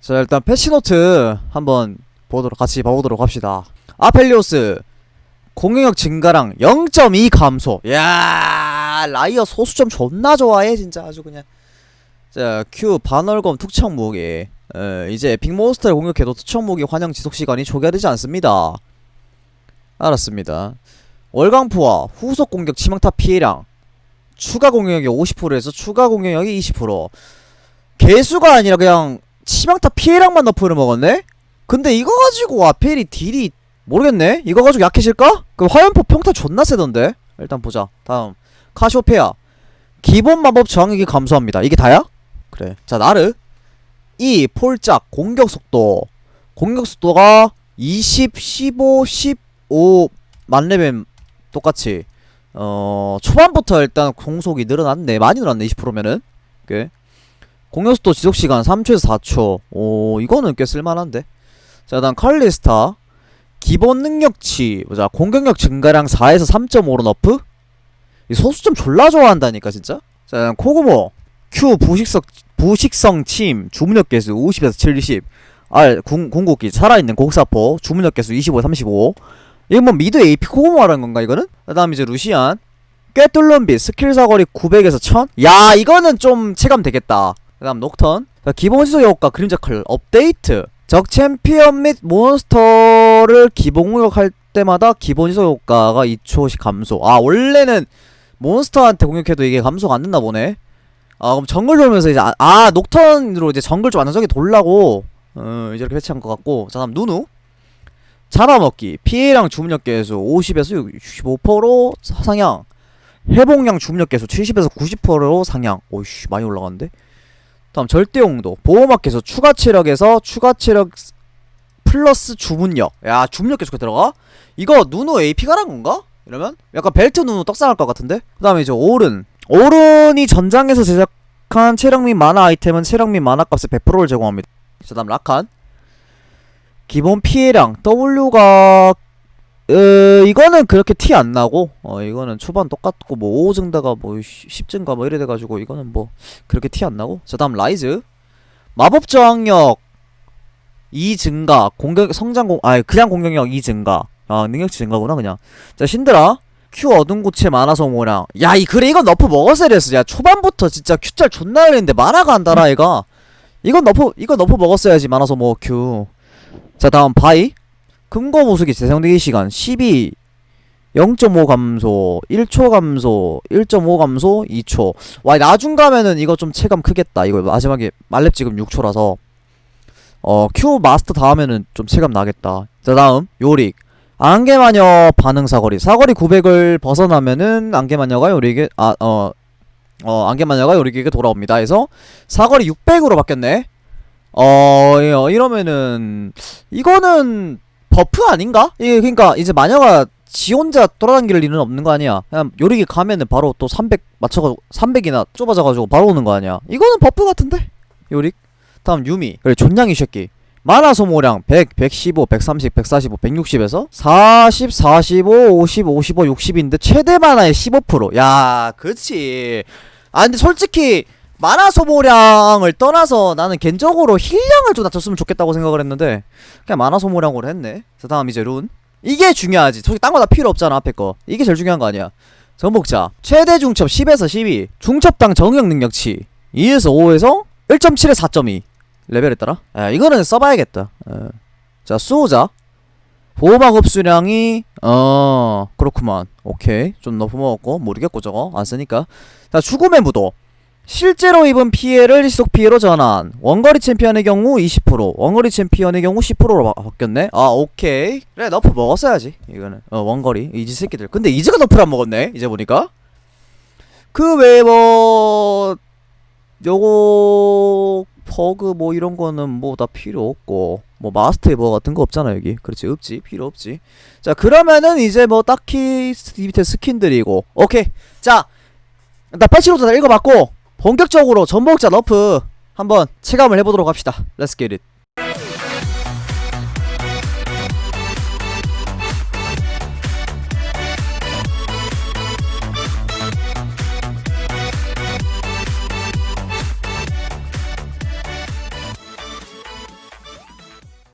자 일단 패치노트 한번 보도록 같이 봐보도록 합시다. 아펠리오스 공격력 증가랑 0.2 감소. 야 라이어 소수점 존나 좋아해 진짜. 아주 그냥. 자 Q 반월검 투척 무기. 에, 이제 빅몬스터를 공격해도 투척 무기 환영 지속 시간이 초기화되지 않습니다. 알았습니다. 월광포와 후속 공격 치명타 피해량. 추가 공격력이 50%에서 추가 공격력이 20% 개수가 아니라 그냥 치명타 피해량만 너프를 먹었네? 근데 이거 가지고 아펠이 딜이 모르겠네? 이거 가지고 약해질까? 그 화염포 평타 존나 세던데? 일단 보자. 다음. 카시오페아. 기본 마법 저항력이 감소합니다. 이게 다야? 그래. 자 나르. 이 폴짝 공격 속도. 공격 속도가 20, 15, 15 만레벨 똑같이. 어 초반부터 일단 공속이 늘어났네. 많이 늘었네 20%면은. 꽤 공격속도 지속시간 3초에서 4초. 오 이거는 꽤 쓸만한데. 자 다음 칼리스타. 기본 능력치. 보자. 공격력 증가량 4에서 3.5로 너프. 이 소수점 졸라 좋아한다니까 진짜. 자 다음 코고모. Q 부식성 부식성 침. 주문력 개수 50에서 70 R 궁, 궁극기. 살아있는 곡사포. 주문력 개수 25, 35 이건 뭐 미드 AP 코고모 하는 건가 이거는? 그 다음 이제 루시안. 꿰뚫는 빛 스킬 사거리 900에서 1000 야 이거는 좀 체감 되겠다 그 다음 녹턴. 자, 기본 지속 효과 그림자 컬 업데이트. 적 챔피언 및 몬스터를 기본 공격할 때마다 기본 지속 효과가 2초씩 감소. 아 원래는 몬스터한테 공격해도 이게 감소가 안 된다 보네. 아 그럼 정글 돌면서 이제 아, 아 녹턴으로 이제 정글 좀 안정적이 돌라고. 어 이제 이렇게 배치한 것 같고. 자 다음 누누. 잡아먹기. 피해량 주문력 개수 50에서 65%로 상향. 회복량 주문력 개수 70에서 90%로 상향. 오이씨 많이 올라갔는데 다음 절대 용도 보호막 개수 추가 체력에서 추가 체력 스- 플러스 주문력 야 주문력 개수가 들어가? 이거 누누 AP가란 건가? 이러면? 약간 벨트 누누 떡상할 것 같은데? 그 다음에 이제 오른 오른이 전장에서 제작한 체력 및 만화 아이템은 체력 및 만화 값의 100%를 제공합니다 자 다음 라칸 기본 피해량 W가 어, 이거는 그렇게 티 안 나고 어 이거는 초반 똑같고 뭐 5 증가가 뭐 10 증가 뭐 이래 돼 가지고 이거는 뭐 그렇게 티 안 나고. 자 다음 라이즈. 마법 저항력 2 증가 공격 성장 공아 그냥 공격력 2 증가. 아 능력치 증가구나 그냥. 자 신드라. Q 어둠 구체 만화 소모량 야이 그래 이건 너프 먹었어야 됐어. 야 초반부터 진짜 Q짤 존나 열리는데 만화가 안 달아 얘가. 이건 너프 이건 너프 먹었어야지 만화 소모 Q 자 다음 바이 금고 보수기 재생되기 시간 12 0.5 감소 1초 감소 1.5 감소 2초. 와 나중 가면은 이거 좀 체감 크겠다. 이거 마지막에 말렙 지금 6초라서. 어 Q 마스터 다음에는 좀 체감 나겠다. 자 다음. 요릭 안개마녀 반응 사거리. 사거리 900을 벗어나면은 안개마녀가 요릭에 아 어 어, 안개마녀가 요릭에게 돌아옵니다. 해서 사거리 600으로 바뀌었네. 어 어, 이러면은 이거는 버프 아닌가? 이게 그러니까 이제 마녀가 지 혼자 돌아다닐 일은 없는 거 아니야. 그냥 요리기 가면은 바로 또 300 맞춰가지고 300이나 좁아져가지고 바로 오는 거 아니야. 이거는 버프 같은데? 요릭. 다음 유미. 그래 존냥이 새끼. 만화 소모량 100, 115, 130, 145, 160에서 40, 45, 50, 55, 60인데 최대 만화의 15%. 야, 그렇지. 아 근데 솔직히 만화 소모량을 떠나서 나는 개인적으로 힐량을 좀 낮췄으면 좋겠다고 생각을 했는데 그냥 만화 소모량으로 했네. 자 다음 이제 룬. 이게 중요하지. 솔직히 딴거 다 필요 없잖아 앞에 거. 이게 제일 중요한 거 아니야. 정복자 최대 중첩 10에서 12 중첩당 정형 능력치 2에서 5에서 1.7에 4.2 레벨에 따라. 야 이거는 써봐야겠다. 어. 자 수호자 보호막 흡수량이 어 그렇구만. 오케이 좀 너프 먹었고 모르겠고 저거 안 쓰니까. 자 죽음의 무도 실제로 입은 피해를 지속 피해로 전환. 원거리 챔피언의 경우 20%, 원거리 챔피언의 경우 10%로 바, 바뀌었네. 아, 오케이. 그래, 너프 먹었어야지. 이거는. 어, 원거리. 이지 새끼들. 근데 이즈가 너프를 안 먹었네. 이제 보니까. 그 외에 뭐 요거 버그 뭐 이런 거는 뭐 다 필요 없고 뭐 마스터 에버 같은 거 없잖아 여기 그렇지 없지 필요 없지 자 그러면은 이제 뭐 딱히 이 밑에 스킨들이고 오케이 자 일단 패치로도 다 읽어봤고 본격적으로 전복자 너프 한번 체감을 해보도록 합시다. Let's get it.